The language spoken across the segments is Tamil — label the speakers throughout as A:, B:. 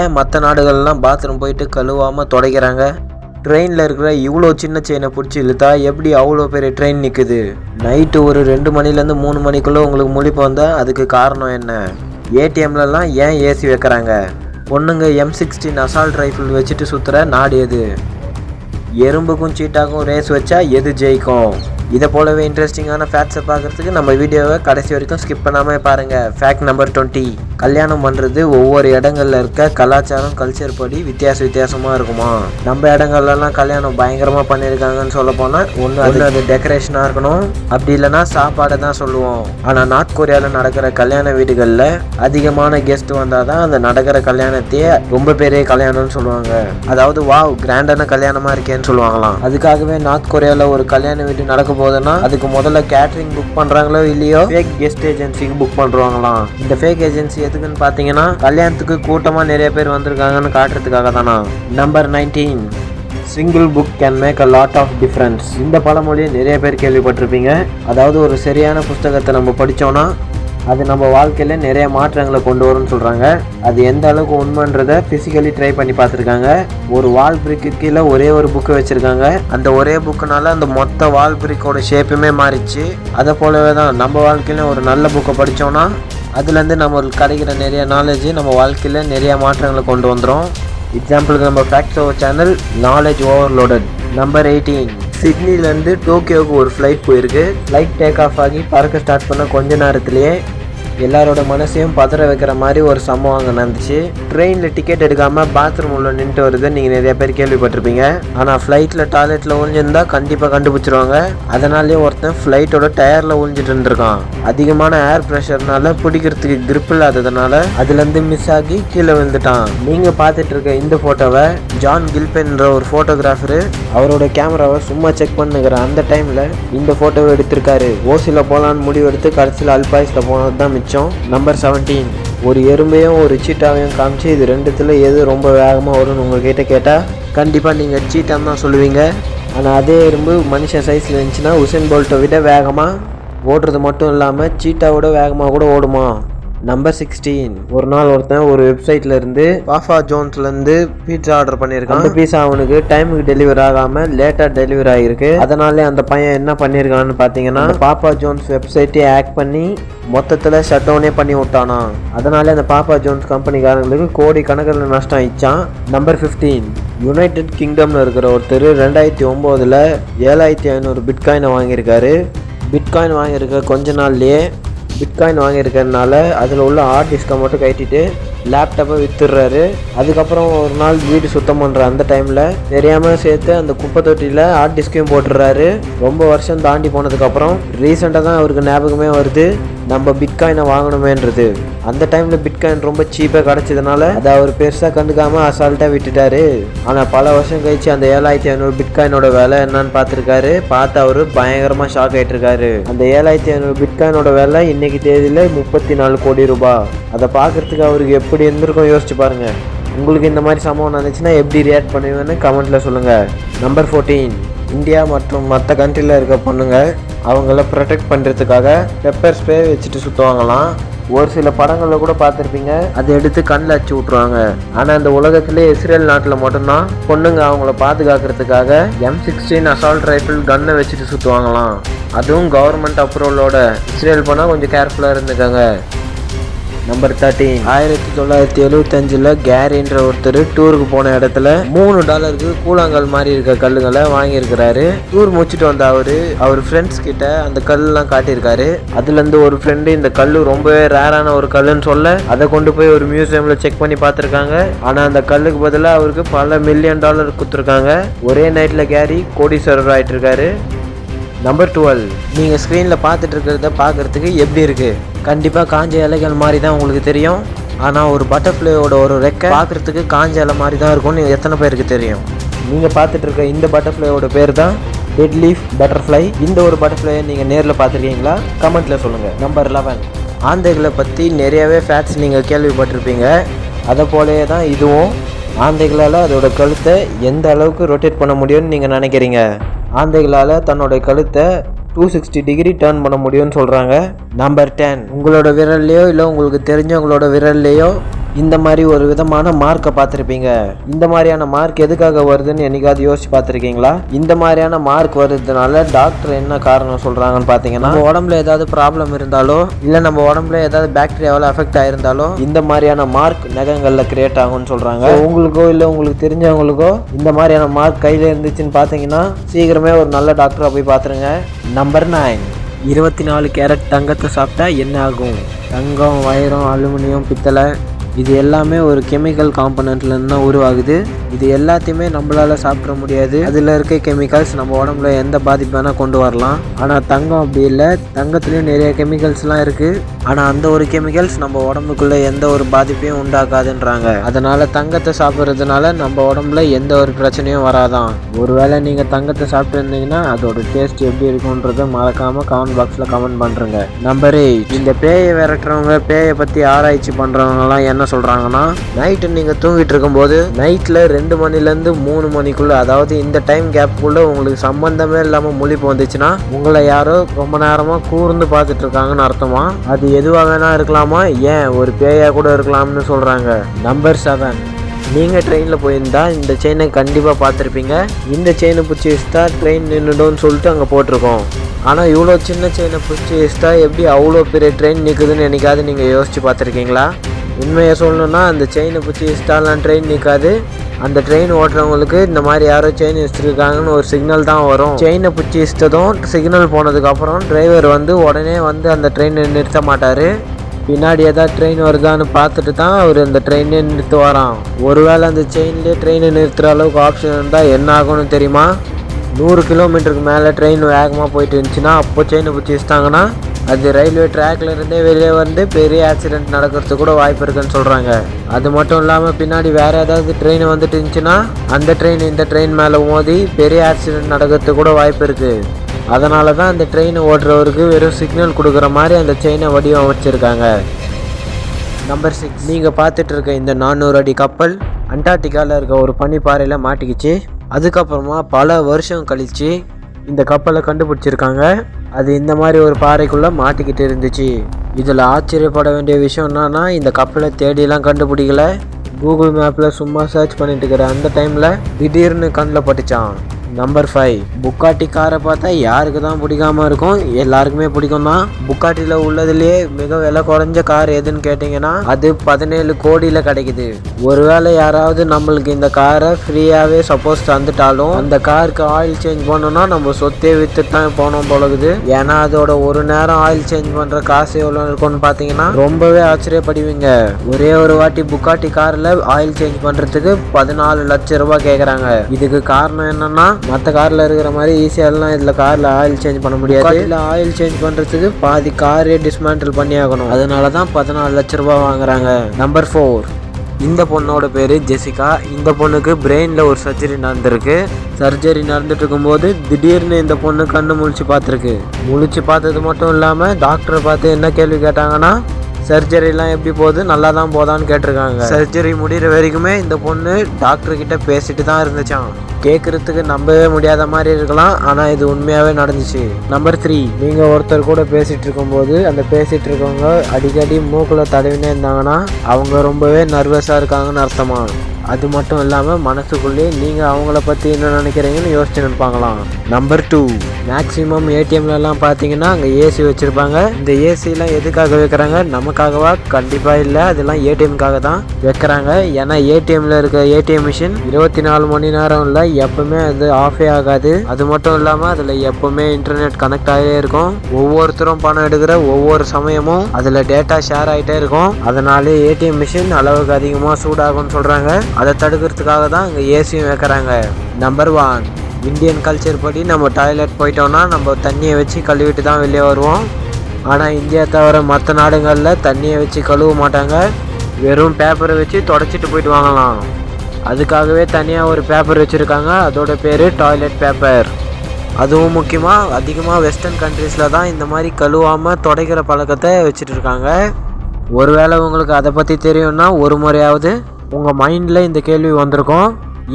A: ஏன் மற்ற நாடுகள்லாம் பாத்ரூம் போயிட்டு கழுவாமல் துடைக்கிறாங்க? ட்ரெயினில் இருக்கிற இவ்வளோ சின்ன செயினை பிடிச்சி இழுத்தா எப்படி அவ்வளோ பெரிய ட்ரெயின் நிற்குது நைட்டு ஒரு ரெண்டு மணிலேருந்து மூணு மணிக்குள்ளே உங்களுக்கு முழிப்பு வந்தால் அதுக்கு காரணம் என்ன? ஏடிஎம்லலாம் ஏன் ஏசி வைக்கிறாங்க? பொண்ணுங்க எம் சிக்ஸ்டீன் அசால்ட் ரைஃபிள் வச்சுட்டு சுற்றுற நாடு எது? எறும்புக்கும் சீட்டாக்கும் ரேஸ் வச்சா எது ஜெயிக்கும்? இதை போலவே இன்ட்ரெஸ்டிங்கான ஃபேக்ட்ஸை பார்க்குறதுக்கு நம்ம வீடியோவை கடைசி வரைக்கும் ஸ்கிப் பண்ணாமல் பாருங்கள் ஃபேக்ட் நம்பர் டுவெண்ட்டி கல்யாணம் பண்ணுறது ஒவ்வொரு இடங்கள்ல இருக்க கலாச்சாரம் கல்ச்சர் படி வித்தியாச வித்தியாசமாக இருக்குமா? நம்ம இடங்கள்லாம் கல்யாணம் பயங்கரமாக பண்ணியிருக்காங்கன்னு சொல்ல போனால் ஒன்று அது அது. டெக்கரேஷனாக இருக்கணும். அப்படி இல்லைன்னா சாப்பாடை தான் சொல்லுவோம். ஆனால் நார்த் கொரியாவில் நடக்கிற கல்யாண வீடுகளில் அதிகமான கெஸ்ட் வந்தால் தான் அந்த நடக்கிற கல்யாணத்தையே ரொம்ப பெரிய கல்யாணம்னு சொல்லுவாங்க. அதாவது வாவ் கிராண்டான கல்யாணமாக இருக்கேன்னு சொல்லுவாங்களாம். அதுக்காகவே நார்த் கொரியாவில் ஒரு கல்யாண வீடு நடக்க போகுதுன்னா அதுக்கு முதல்ல கேட்ரிங் புக் பண்ணுறாங்களோ இல்லையோ ஃபேக் கெஸ்ட் ஏஜென்சிக்கு புக் பண்ணுறாங்களாம் இந்த ஃபேக் ஏஜென்சி எதுக்குன்னு பார்த்தீங்கன்னா கல்யாணத்துக்கு கூட்டமாக நிறைய பேர் வந்திருக்காங்கன்னு காட்டுறதுக்காக தானா? Number nineteen single book can make a lot of difference இந்த பழமொழியை நிறைய பேர் கேள்விப்பட்டிருப்பீங்க. அதாவது ஒரு சரியான புஸ்தகத்தை நம்ம படித்தோன்னா அது நம்ம வாழ்க்கையில் நிறைய மாற்றங்களை கொண்டு வரும்னு சொல்கிறாங்க அது எந்த அளவுக்கு உண்மைன்றதை ஃபிசிக்கலி ட்ரை பண்ணி பார்த்துருக்காங்க. ஒரு வால் பிரிக்கு கீழே ஒரே ஒரு புக்கு வச்சுருக்காங்க. அந்த ஒரே புக்குனால அந்த மொத்த வால் பிரிக்கோட ஷேப்புமே மாறிச்சு அதை போலவே தான் நம்ம வாழ்க்கையில ஒரு நல்ல புக்கை படித்தோன்னா அதுலேருந்து நம்மளுக்கு கிடைக்கிற நிறைய நாலேஜ் நம்ம வாழ்க்கையில் நிறைய மாற்றங்களை கொண்டு வந்துடும் எக்ஸாம்பிளுக்கு நம்ம facts over channel knowledge overloaded number eighteen சிட்னிலேருந்து டோக்கியோவுக்கு ஒரு ஃப்ளைட் போயிருக்கு. ஃப்ளைட் டேக் ஆஃப் ஆகி பறக்க ஸ்டார்ட் பண்ண கொஞ்ச நேரத்துலேயே எல்லாரோட மனசையும் பதற வைக்கிற மாதிரி ஒரு சம்பவம் அங்கே நடந்துச்சு. ட்ரெயினில் டிக்கெட் எடுக்காமல் பாத்ரூம் உள்ள நின்றுட்டு வருது. நீங்கள் நிறைய பேர் கேள்விப்பட்டிருப்பீங்க. ஆனால் ஃப்ளைட்டில் டாய்லெட்டில் ஒழிஞ்சிருந்தால் கண்டிப்பாக கண்டுபிடிச்சிருவாங்க. அதனாலேயே ஒருத்தன் ஃப்ளைட்டோட டயரில் ஒழிஞ்சிட்டு இருந்திருக்கான். அதிகமான ஏர் ப்ரெஷர்னால பிடிக்கிறதுக்கு கிரிப் இல்லாததுனால அதுலேருந்து மிஸ் ஆகி கீழே விழுந்துட்டான். நீங்கள் பார்த்துட்டு இருக்க இந்த ஃபோட்டோவை ஜான் கில்பென்ற ஒரு ஃபோட்டோகிராஃபரு அவரோட கேமராவை சும்மா செக் பண்ணுகிற அந்த டைமில் இந்த ஃபோட்டோவை எடுத்திருக்காரு. ஓசியில் போகலான்னு முடிவு எடுத்து கடைசியில் அல்பாய்ஸில் போனது தான் மிச்சம் நம்பர் செவன்டீன் ஒரு எறும்பையும் ஒரு சீட்டாவையும் காமிச்சு இது ரெண்டுத்தில் எது ரொம்ப வேகமாக வரும்னு உங்கள்கிட்ட கேட்டால் கண்டிப்பாக நீங்கள் சீட்டான்னு தான் சொல்லுவீங்க. ஆனால் அதே எறும்பு மனுஷன் சைஸில் இருந்துச்சுன்னா உசேன் போல்ட்டை விட வேகமாக ஓடுறது மட்டும் இல்லாமல் சீட்டாவோட வேகமாக கூட ஓடுமா? நம்பர் சிக்ஸ்டீன் ஒரு நாள் ஒருத்தன் ஒரு வெப்சைட்ல இருந்து பாஃபா ஜோன்ஸ்ல இருந்து பீட்சா ஆர்டர் பண்ணியிருக்கான். அந்த பீஸா அவனுக்கு டைமுக்கு டெலிவரி ஆகாம லேட்டா டெலிவரி ஆகிருக்கு அதனாலே அந்த பையன் என்ன பண்ணியிருக்கான்னு பார்த்தீங்கன்னா பாப்பா ஜோன்ஸ் வெப்சைட்டே ஹேக் பண்ணி மொத்தத்தில் ஷட் டவுனே பண்ணி விட்டானா. அதனால அந்த பாப்பா ஜோன்ஸ் கம்பெனிக்காரங்களுக்கு கோடி கணக்கில் நஷ்டம் ஆயிடுச்சான் நம்பர் ஃபிஃப்டீன் யுனைடெட் கிங்டம்ல இருக்கிற ஒருத்தர் ரெண்டாயிரத்தி ஒம்போதில் ஏழாயிரத்தி ஐநூறு பிட்காயினை வாங்கியிருக்காரு. பிட்காயின் வாங்கியிருக்க கொஞ்ச நாள்லேயே பிட்காயின் வாங்கியிருக்கறனால அதில் உள்ள ஹார்ட் டிஸ்கை மட்டும் கட்டிட்டு லேப்டாப்பை விற்றுடுறாரு அதுக்கப்புறம் ஒரு நாள் வீடு சுத்தம் பண்ணுற அந்த டைமில் தெரியாமல் சேர்த்து அந்த குப்பை தொட்டியில் ஹார்ட் டிஸ்கையும் போட்டுடுறாரு. ரொம்ப வருஷம் தாண்டி போனதுக்கப்புறம் ரீசெண்டாக தான் அவருக்கு ஞாபகமே வருது. நம்ம பிட்காயினை வாங்கணுமேன்றது. அந்த டைமில் பிட்காயின் ரொம்ப சீப்பாக கிடச்சதுனால அதை அவர் பெருசாக கண்டுக்காமல் அசால்ட்டாக விட்டுட்டாரு. ஆனால் பல வருஷம் கழிச்சு அந்த ஏழாயிரத்தி ஐநூறு பிட்காயினோட விலை என்னன்னு பார்த்துருக்காரு. பார்த்து அவர் பயங்கரமாக ஷாக் ஆகிட்டுருக்காரு அந்த ஏழாயிரத்தி ஐநூறு பிட்காயினோட விலை இன்னைக்கு தேதியில் முப்பத்தி நாலு கோடி ரூபாய் அதை பார்க்கறதுக்கு அவருக்கு எப்படி இருந்திருக்கும் யோசிச்சு பாருங்கள் உங்களுக்கு இந்த மாதிரி சம்பவம் நடந்துச்சுன்னா எப்படி ரியாக்ட் பண்ணுவீங்கன்னு கமெண்ட்டில் சொல்லுங்கள் நம்பர் ஃபோர்டீன் இந்தியா மற்றும் மற்ற கண்ட்ரியில் இருக்க பொண்ணுங்க அவங்கள ப்ரொடெக்ட் பண்ணுறதுக்காக பெப்பர் ஸ்ப்ரே வச்சுட்டு சுற்றுவாங்களாம் ஒரு சில படங்களில் கூட பார்த்துருப்பீங்க அதை எடுத்து கண்ணில் அடிச்சு விட்ருவாங்க ஆனால் இந்த உலகத்திலே இஸ்ரேல் நாட்டில் மட்டும்தான் பொண்ணுங்க அவங்கள பாதுகாக்கிறதுக்காக எம் சிக்ஸ்டீன் அசால்ட் ரைஃபிள் கன்னை வச்சுட்டு சுற்றுவாங்களாம் அதுவும் கவர்மெண்ட் அப்ரூவலோட இஸ்ரேல் போனால் கொஞ்சம் கேர்ஃபுல்லாக இருந்துக்கோங்க. நம்பர் தேர்ட்டீன் ஆயிரத்தி தொள்ளாயிரத்தி எழுபத்தஞ்சில் கேரின்ற ஒருத்தர் டூருக்கு போன இடத்துல மூணு டாலருக்கு கூழாங்கல் மாதிரி இருக்க கல்லுங்களை வாங்கியிருக்கிறாரு. டூர் முடிச்சுட்டு வந்த அவரு அவர் ஃப்ரெண்ட்ஸ் கிட்ட அந்த கல்லாம் காட்டியிருக்காரு. அதுலேருந்து ஒரு ஃப்ரெண்டு இந்த கல் ரொம்பவே ரேரான ஒரு கல்லுன்னு சொல்ல அதை கொண்டு போய் ஒரு மியூசியமில் செக் பண்ணி பார்த்துருக்காங்க. ஆனால் அந்த கல்லுக்கு பதிலாக அவருக்கு பல மில்லியன் டாலர் கொடுத்துருக்காங்க. ஒரே நைட்டில் கேரி கோடீஸ்வரர் ஆயிட்டு இருக்காரு நம்பர் டுவெல் நீங்கள் ஸ்க்ரீனில் பார்த்துட்டு இருக்கிறத பார்க்குறதுக்கு எப்படி இருக்குது கண்டிப்பாக காஞ்ச இலைகள் மாதிரி தான் உங்களுக்கு தெரியும். ஆனால் ஒரு பட்டர்ஃப்ளையோட ஒரு ரெக்கை பார்க்குறதுக்கு காஞ்ச இலை மாதிரி தான் இருக்கும்னு எத்தனை பேருக்கு தெரியும்? நீங்கள் பார்த்துட்டு இருக்க இந்த பட்டர்ஃப்ளையோட பேர் தான் டெட் லீஃப் பட்டர்ஃப்ளை இந்த ஒரு பட்டர்ஃப்ளையை நீங்கள் நேரில் பார்த்துருக்கீங்களா? கமெண்ட்டில் சொல்லுங்கள் நம்பர் லெவன் ஆந்தைகளை பற்றி நிறையவே ஃபேக்ட்ஸ் நீங்கள் கேள்விப்பட்டிருப்பீங்க. அதை போலவே தான் இதுவும். ஆந்தைகளால் அதோட கழுத்தை எந்த அளவுக்கு ரொட்டேட் பண்ண முடியும்னு நீங்கள் நினைக்கிறீங்க? ஆந்தைகளால் தன்னோட கழுத்தை டூ சிக்ஸ்டி டிகிரி டேர்ன் பண்ண முடியும்னு சொல்கிறாங்க நம்பர் டென் உங்களோட விரல்லையோ இல்லை உங்களுக்கு தெரிஞ்சவங்களோட விரல்லையோ இந்த மாதிரி ஒரு விதமான மார்க்கை பார்த்துருப்பீங்க. இந்த மாதிரியான மார்க் எதுக்காக வருதுன்னு என்னைக்காவது யோசிச்சு பார்த்துருக்கீங்களா? இந்த மாதிரியான மார்க் வருதுனால டாக்டர் என்ன காரணம் சொல்கிறாங்கன்னு பார்த்தீங்கன்னா உடம்புல ஏதாவது ப்ராப்ளம் இருந்தாலோ இல்லை நம்ம உடம்புல ஏதாவது பாக்டீரியாவால் அஃபெக்ட் ஆயிருந்தாலோ இந்த மாதிரியான மார்க் நகங்களில் கிரியேட் ஆகும்னு சொல்கிறாங்க உங்களுக்கோ இல்லை உங்களுக்கு தெரிஞ்சவங்களுக்கோ இந்த மாதிரியான மார்க் கையில் இருந்துச்சுன்னு பார்த்தீங்கன்னா சீக்கிரமே ஒரு நல்ல டாக்டரை போய் பார்த்துருங்க. நம்பர் நைன் இருபத்தி நாலு கேரட் தங்கத்தை சாப்பிட்டா என்ன ஆகும்? தங்கம் வைரம் அலுமினியம் பித்தளை இது எல்லாமே ஒரு கெமிக்கல் காம்பனண்ட்லேருந்து தான் உருவாகுது. இது எல்லாத்தையுமே நம்மளால சாப்பிட முடியாது. அதில் இருக்க கெமிக்கல்ஸ் நம்ம உடம்புல எந்த பாதிப்பு வேணால் கொண்டு வரலாம். ஆனால் தங்கம் அப்படி இல்லை. தங்கத்துலேயும் நிறைய கெமிக்கல்ஸ்லாம் இருக்குது ஆனால் அந்த ஒரு கெமிக்கல்ஸ் நம்ம உடம்புக்குள்ளே எந்த ஒரு பாதிப்பையும் உண்டாக்காதுன்றாங்க. அதனால் தங்கத்தை சாப்பிட்றதுனால நம்ம உடம்புல எந்த ஒரு பிரச்சனையும் வராதான். ஒருவேளை நீங்கள் தங்கத்தை சாப்பிட்டு இருந்தீங்கன்னா அதோட டேஸ்ட் எப்படி இருக்குன்றதை மறக்காமல் கமெண்ட் பாக்ஸில் கமெண்ட் பண்ணுறங்க நம்பர் எயிட் இந்த பேயை விரட்டுறவங்க பேயை பற்றி ஆராய்ச்சி பண்ணுறவங்கலாம் என்ன சொல்கிறாங்கன்னா நைட்டு நீங்கள் தூங்கிட்டு இருக்கும்போது நைட்டில் ரெண்டு மணிலேருந்து மூணு மணிக்குள்ளே அதாவது இந்த டைம் கேப்புக்குள்ளே உங்களுக்கு சம்மந்தமே இல்லாமல் முழிப்பு வந்துச்சுன்னா உங்களை யாரோ ரொம்ப நேரமாக கூர்ந்து பார்த்துட்டு இருக்காங்கன்னு அர்த்தமா? அது எதுவாக வேணா இருக்கலாமா? ஏன் ஒரு பேயாக கூட இருக்கலாம்னு சொல்கிறாங்க நம்பர் செவன் நீங்கள் ட்ரெயினில் போயிருந்தால் இந்த செயினை கண்டிப்பாக பார்த்துருப்பீங்க. இந்த செயினை பிடிச்சி வச்சுட்டா ட்ரெயின் நின்றுடும்னு சொல்லிட்டு அங்கே போட்டிருக்கோம். ஆனால் இவ்வளோ சின்ன செயினை பிடிச்சி வச்சுட்டா எப்படி அவ்வளோ பெரிய ட்ரெயின் நிற்குதுன்னு என்னைக்காவது நீங்கள் யோசித்து பார்த்துருக்கீங்களா? உண்மையை சொல்லணும்னா அந்த செயினை பிடிச்சி வச்சுட்டாலாம் ட்ரெயின் நிற்காது அந்த ட்ரெயின் ஓட்டுறவங்களுக்கு இந்த மாதிரி யாரோ செயின் வச்சுருக்காங்கன்னு ஒரு சிக்னல் தான் வரும். செயினை பிடிச்சி வச்சிட்டதும் சிக்னல் போனதுக்கப்புறம் டிரைவர் வந்து உடனே வந்து அந்த ட்ரெயினை நிறுத்த மாட்டார். பின்னாடி ஏதாவது ட்ரெயின் வருதான்னு பார்த்துட்டு தான் அவர் அந்த ட்ரெயினே நிறுத்து வரான். ஒருவேளை அந்த செயின்லேயே ட்ரெயினை நிறுத்துகிற அளவுக்கு ஆப்ஷன் இருந்தால் என்ன ஆகும்னு தெரியுமா? நூறு கிலோமீட்டருக்கு மேலே ட்ரெயின் வேகமாக போயிட்டு இருந்துச்சுன்னா அப்போ செயினை பிடிச்சி வச்சிட்டாங்கன்னா அது ரயில்வே ட்ராக்ல இருந்தே வெளியே வந்து பெரிய ஆக்சிடென்ட் நடக்கிறதுக்கு கூட வாய்ப்பு இருக்குன்னு சொல்கிறாங்க அது மட்டும் இல்லாமல் பின்னாடி வேறு ஏதாவது ட்ரெயின் வந்துட்டு இருந்துச்சுன்னா அந்த ட்ரெயின் இந்த ட்ரெயின் மேலே மோதி பெரிய ஆக்சிடென்ட் நடக்கிறதுக்கு கூட வாய்ப்பு இருக்குது அதனால தான் அந்த ட்ரெயினை ஓட்டுறவருக்கு வெறும் சிக்னல் கொடுக்குற மாதிரி அந்த செயினை வடிவமைச்சிருக்காங்க நம்பர் சிக்ஸ் நீங்கள் பார்த்துட்டு இருக்க இந்த நானூறு அடி கப்பல் அண்டார்டிகாவில் இருக்க ஒரு பனிப்பாறையில் மாட்டிக்கிச்சு. அதுக்கப்புறமா பல வருஷம் கழித்து இந்த கப்பலை கண்டுபிடிச்சிருக்காங்க. அது இந்த மாதிரி ஒரு பாறைக்குள்ளே மாட்டிக்கிட்டு இருந்துச்சு. இதில் ஆச்சரியப்பட வேண்டிய விஷயம் என்னன்னா இந்த கப்பலை தேடிலாம் கண்டுபிடிக்கல. கூகுள் மேப்பில் சும்மா சர்ச் பண்ணிட்டு இருக்கிற அந்த டைமில் திடீர்னு கண்ணில் பட்டுச்சான் நம்பர் ஃபைவ் புக்காட்டி காரை பார்த்தா யாருக்கு தான் பிடிக்காம இருக்கும்? எல்லாருக்குமே பிடிக்கும் தான் புக்காட்டியில் உள்ளதுலேயே மிக விலை குறைஞ்ச கார் எதுன்னு கேட்டிங்கன்னா அது பதினேழு கோடியில் கிடைக்குது. ஒருவேளை யாராவது நம்மளுக்கு இந்த காரை ஃப்ரீயாகவே சப்போஸ் தந்துட்டாலும் அந்த காருக்கு ஆயில் சேஞ்ச் பண்ணோம்னா நம்ம சொத்தே விற்று தான் போனோம் போலகுது. ஏன்னா அதோட ஒரு நேரம் ஆயில் சேஞ்ச் பண்ணுற காசு எவ்வளோ இருக்கும்னு பார்த்தீங்கன்னா ரொம்பவே ஆச்சரியப்படுவீங்க. ஒரே ஒரு வாட்டி புக்காட்டி காரில் ஆயில் சேஞ்ச் பண்ணுறதுக்கு பதினாலு லட்சம் ரூபாய் கேட்குறாங்க இதுக்கு காரணம் என்னன்னா மற்ற காரில் இருக்கிற மாதிரி ஈஸியாலாம் இதில் காரில் ஆயில் சேஞ்ச் பண்ண முடியாது. இல்லை ஆயில் சேஞ்ச் பண்ணுறதுக்கு பாதி காரே டிஸ்மேண்டில் பண்ணி ஆகணும். அதனால தான் பதினாலு லட்ச ரூபாய் வாங்குறாங்க. நம்பர் ஃபோர் இந்த பொண்ணோட பேர் ஜெசிகா. இந்த பொண்ணுக்கு பிரெயினில் ஒரு சர்ஜரி நடந்திருக்கு. சர்ஜரி நடந்துட்டு இருக்கும்போது திடீர்னு இந்த பொண்ணு கண்ணு முழிச்சு பார்த்துருக்கு. முழிச்சு பார்த்தது மட்டும் இல்லாமல் டாக்டரை பார்த்து என்ன கேள்வி கேட்டாங்கன்னா சர்ஜரிலாம் எப்படி போகுது? நல்லா தான் போதான்னு கேட்டிருக்காங்க. சர்ஜரி முடிகிற வரைக்குமே இந்த பொண்ணு டாக்டர் கிட்ட பேசிட்டு தான் இருந்துச்சான் கேட்குறதுக்கு நம்பவே முடியாத மாதிரி இருக்கலாம். ஆனால் இது உண்மையாகவே நடந்துச்சு. நம்பர் த்ரீ நீங்கள் ஒருத்தர் கூட பேசிகிட்டு இருக்கும்போது அந்த பேசிகிட்டு இருக்கவங்க அடிக்கடி மூக்கில் தடவினே இருந்தாங்கன்னா அவங்க ரொம்பவே நர்வஸாக இருக்காங்கன்னு அர்த்தமா? அது மட்டும் இல்லாமல் மனசுக்குள்ளேயே நீங்கள் அவங்கள பற்றி என்ன நினைக்கிறீங்கன்னு யோசிச்சு நினைப்பாங்களாம் நம்பர் டூ மேக்ஸிமம் ஏடிஎம்லலாம் பார்த்தீங்கன்னா அங்கே ஏசி வச்சுருப்பாங்க. இந்த ஏசிலாம் எதுக்காக வைக்கிறாங்க? நமக்காகவா? கண்டிப்பாக இல்லை. அதெல்லாம் ஏடிஎம்காக தான் வைக்கிறாங்க. ஏன்னா ஏடிஎம்ல இருக்க ஏடிஎம் மிஷின் இருபத்தி நாலு மணி நேரம் இல்லை. எப்பவுமே அது ஆஃபே ஆகாது. அது மட்டும் இல்லாமல் அதில் எப்பவுமே இன்டர்நெட் கனெக்ட் ஆகிட்டே இருக்கும். ஒவ்வொருத்தரும் பணம் எடுக்கிற ஒவ்வொரு சமயமும் அதில் டேட்டா ஷேர் ஆகிட்டே இருக்கும். அதனால ஏடிஎம் மிஷின் அளவுக்கு அதிகமாக சூடாகும்னு சொல்கிறாங்க அதை தடுக்கிறதுக்காக தான் இங்கே ஏசியும் வைக்கிறாங்க. நம்பர் ஒன் இந்தியன் கல்ச்சர் படி நம்ம டாய்லெட் போயிட்டோம்னா நம்ம தண்ணியை வச்சு கழுவிட்டு தான் வெளியே வருவோம். ஆனால் இந்தியா தவிர மற்ற நாடுகளில் தண்ணியை வச்சு கழுவ மாட்டாங்க. வெறும் பேப்பரை வச்சு தொடச்சிட்டு போயிட்டு வாங்கலாம். அதுக்காகவே தனியாக ஒரு பேப்பர் வச்சுருக்காங்க. அதோட பேர் டாய்லெட் பேப்பர் அதுவும் முக்கியமாக அதிகமாக வெஸ்டர்ன் கண்ட்ரீஸில் தான் இந்த மாதிரி கழுவாமல் துடைக்கிற பழக்கத்தை வச்சுட்டு இருக்காங்க. ஒருவேளை உங்களுக்கு அதை பற்றி தெரியும்னா ஒரு முறையாவது உங்கள் மைண்டில் இந்த கேள்வி வந்திருக்கும்.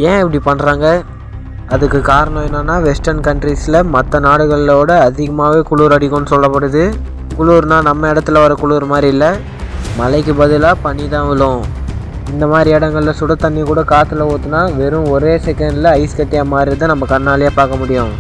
A: ஏன் இப்படி பண்ணுறாங்க அதுக்கு காரணம் என்னென்னா வெஸ்டர்ன் கண்ட்ரீஸில் மற்ற நாடுகளோட அதிகமாகவே குளிர் அடிக்கும்னு சொல்லப்படுது. குளிர்னால் நம்ம இடத்துல வர குளிர் மாதிரி இல்லை. மழைக்கு பதிலாக பனி தான் விழும். இந்த மாதிரி இடங்களில் சுட தண்ணி கூட காற்றுல ஊற்றுனா வெறும் ஒரே செகண்டில் ஐஸ் கட்டியாக மாறுறதை நம்ம கண்ணாலேயே பார்க்க முடியும்.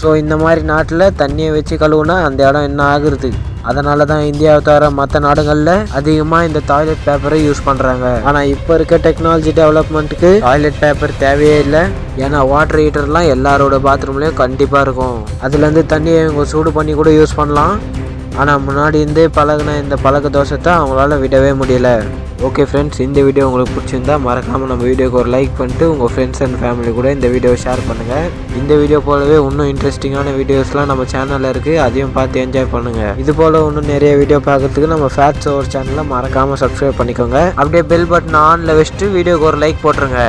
A: ஸோ இந்த மாதிரி நாட்டில் தண்ணியை வச்சு கழுவுனா அந்த இடம் என்ன ஆகுறது? அதனால தான் இந்தியாவை தவிர மற்ற நாடுகளில் அதிகமாக இந்த டாய்லெட் பேப்பரை யூஸ் பண்ணுறாங்க ஆனால் இப்போ இருக்க டெக்னாலஜி டெவலப்மெண்ட்டுக்கு டாய்லெட் பேப்பர் தேவையே இல்லை. ஏன்னா வாட்டர் ஹீட்டர்லாம் எல்லாரோட பாத்ரூம்லேயும் கண்டிப்பாக இருக்கும். அதுலேருந்து தண்ணியை இவங்க சூடு பண்ணி கூட யூஸ் பண்ணலாம். ஆனால் முன்னாடி இருந்தே பழகின இந்த பழக்க தோஷத்தை அவங்களால விடவே முடியல. ஓகே ஃப்ரெண்ட்ஸ் இந்த வீடியோ உங்களுக்கு பிடிச்சிருந்தா மறக்காமல் நம்ம வீடியோக்கு ஒரு லைக் பண்ணிட்டு உங்கள் ஃப்ரெண்ட்ஸ் அண்ட் ஃபேமிலி கூட இந்த வீடியோவை ஷேர் பண்ணுங்கள் இந்த வீடியோ போலவே இன்னும் இன்ட்ரெஸ்டிங்கான வீடியோஸ்லாம் நம்ம சேனலில் இருக்குது அதையும் பார்த்து என்ஜாய் பண்ணுங்கள் இது போல் இன்னும் நிறைய வீடியோ பார்க்கறதுக்கு நம்ம ஃபேட்ஸ் ஓவர் சேனலை மறக்காமல் சப்ஸ்கிரைப் பண்ணிக்கோங்க. அப்படியே பெல் பட்டன் ஆனில் வச்சுட்டு வீடியோக்கு ஒரு லைக் போட்டுருங்க.